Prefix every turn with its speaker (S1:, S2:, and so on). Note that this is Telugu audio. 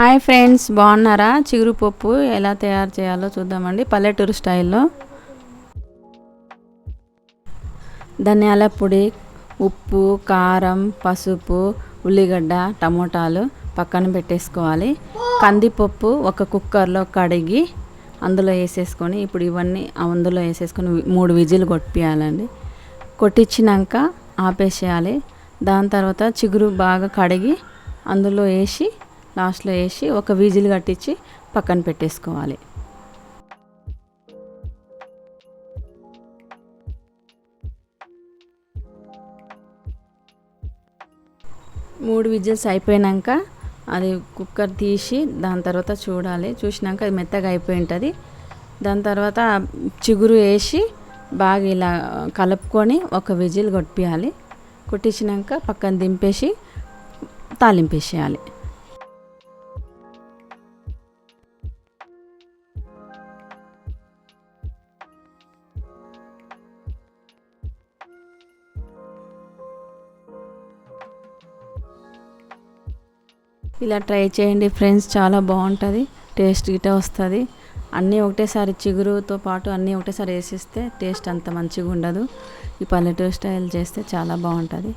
S1: హాయ్ ఫ్రెండ్స్ బాగున్నారా? చిగురు పప్పు ఎలా తయారు చేయాలో చూద్దామండి. పల్లెటూరు స్టైల్లో. ధనియాల పొడి ఉప్పు కారం పసుపు ఉల్లిగడ్డ టమోటాలు పక్కన పెట్టేసుకోవాలి. కందిపప్పు ఒక కుక్కర్లో కడిగి అందులో వేసేసుకొని ఇప్పుడు ఇవన్నీ అందులో వేసేసుకొని మూడు విజిల్ కొట్టియాలండి కొట్టించినాక ఆపేసేయాలి. దాని తర్వాత చిగురు బాగా కడిగి అందులో వేసి లాస్ట్లో వేసి ఒక విజిల్ కట్టించి పక్కన పెట్టేసుకోవాలి. మూడు విజిల్స్ అయిపోయాక అది కుక్కర్ తీసి దాని తర్వాత చూడాలి. చూసినాక అది మెత్తగా అయిపోయి ఉంటుంది. దాని తర్వాత చిగురు వేసి బాగా ఇలా కలుపుకొని ఒక విజిల్ కొట్టియాలి. కొట్టించినాక పక్కన దింపేసి తాలింపేసేయాలి ఇలా ట్రై చేయండి ఫ్రెండ్స్ చాలా బాగుంటుంది టేస్ట్ గిట్ట వస్తుంది. అన్నీ ఒకటేసారి చిగురుతో పాటు అన్నీ ఒకటేసారి వేసిస్తే టేస్ట్ అంత మంచిగా ఉండదు ఈ పల్లెటూరు స్టైల్ చేస్తే చాలా బాగుంటుంది.